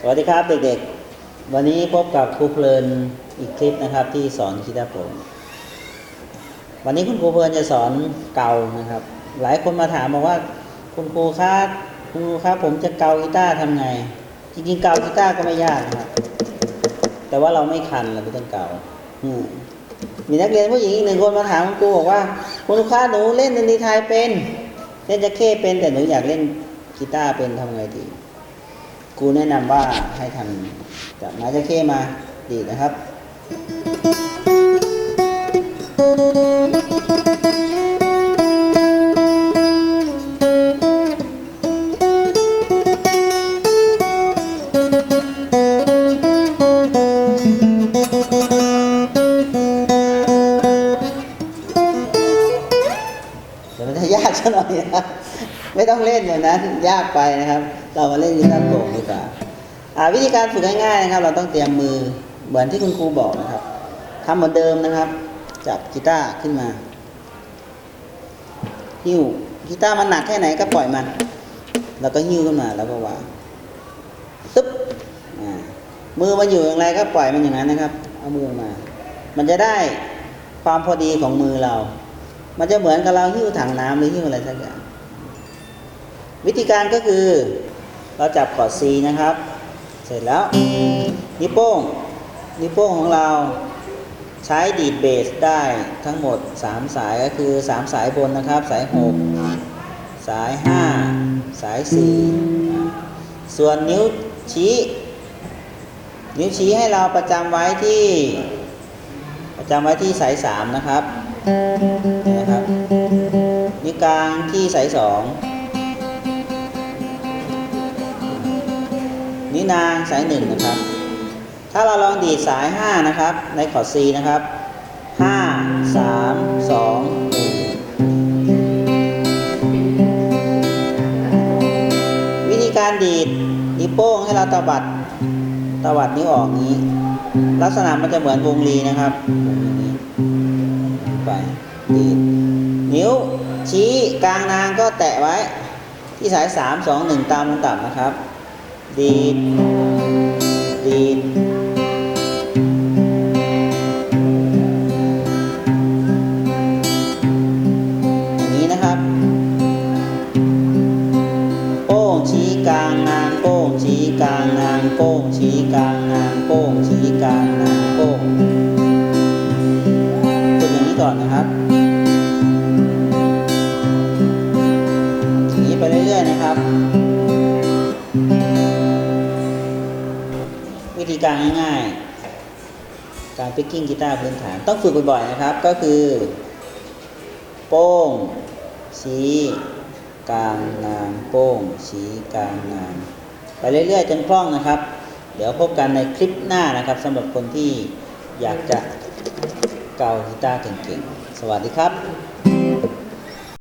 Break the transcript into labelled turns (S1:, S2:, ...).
S1: สวัสดีครับเด็กๆ วันนี้พบกับครูเพลินอีกคลิปนะครับที่สอนกีตาร์โปร่งวันนี้คุณครูเพลินจะสอนเกานะครับ หลายคนมาถามบอกว่า คุณครูครับคุณครูครับผมจะเกากีตาร์ทำไง จริงๆเกากีตาร์ก็ไม่ยากนะครับ แต่ว่าเราไม่คันเราไม่ต้องเกาอืมีนักเรียนผู้หญิงอีกหนึ่งคนมาถามคุณครูบอกว่า คุณครูคะหนูเล่นดนตรีไทยเป็น เล่นจะเข้เป็นแต่หนูอยากเล่นกีตาร์เป็นทำไงดี ครูแนะนำว่าให้ทำจากไม้จะเข้มาดีดนะครับ เดี๋ยวมันจะยากซะหน่อยนะ ไม่ต้องเล่นอย่างนั้น ยากไปนะครับ เรามาเล่นกีตาร์โปร่งดีกว่าอ่าวิธีการฝึกง่ายๆนะครับ เราต้องเตรียมมือเหมือนที่คุณครูบอกนะครับทำเหมือนเดิมนะครับ จับกีตาร์ขึ้นมาหิ้วกีตาร์มันหนักแค่ไหนก็ปล่อยมัน แล้วก็หิ้วขึ้นมาแล้วก็วางตึ๊บอ่ามือมันอยู่อย่างไรก็ปล่อยมันอย่างนั้นนะครับ เอามือมา มันจะได้ความพอดีของมือเรา มันจะเหมือนกับเราหิ้วถังน้ำหรือหิ้วอะไรสักอย่าง วิธีการก็คือเราจับคอร์ด C นะครับ เสร็จแล้ว นิ้วโป้ง นิ้วโป้งของเราใช้ดีดเบสได้ทั้งหมด 3 สายก็คือ 3 สายบนนะครับ สาย 6 สาย 5 สาย 4 ส่วนนิ้วชี้ นิ้วชี้ให้เราประจำไว้ที่ ประจำไว้ที่สาย 3 นะครับนะครับ นิ้วกลางที่สาย 2 นิ้วนางสายหนึ่งนะครับ ถ้าเราลองดีดสายห้านะครับ ในคอร์ด C นะครับห้าสามสองหนึ่งวิธีการดีดนิ้วโป้งให้เราตวัดตวัดนิ้วออกนี้ ลักษณะมันจะเหมือนวงลีนะครับวงนี้ไปดีดนิ้วชี้กลางนางก็แตะไว้ ที่สายสามสองหนึ่งตามลำดับนะครับ ดีดดีดอย่างนี้นะครับ โป้งชี้กลางนางโป้งชี้กลางนางโป้งชี้กลางนางโป้งชี้กลางนางโป้งฝึกอย่างนี้ก่อนนะครับ ธีการง่ายๆ การปิกกิ้งกีตาร์พื้นฐานต้องฝึกบ่อยๆนะครับ ก็คือ โป้ง ชี้กลางนางโป้ง ชี้กลางนางไปเรื่อยๆจนคล่องนะครับ เดี๋ยวพบกันในคลิปหน้านะครับสำหรับคนที่อยากจะเกากีตาร์เก่งๆ สวัสดีครับ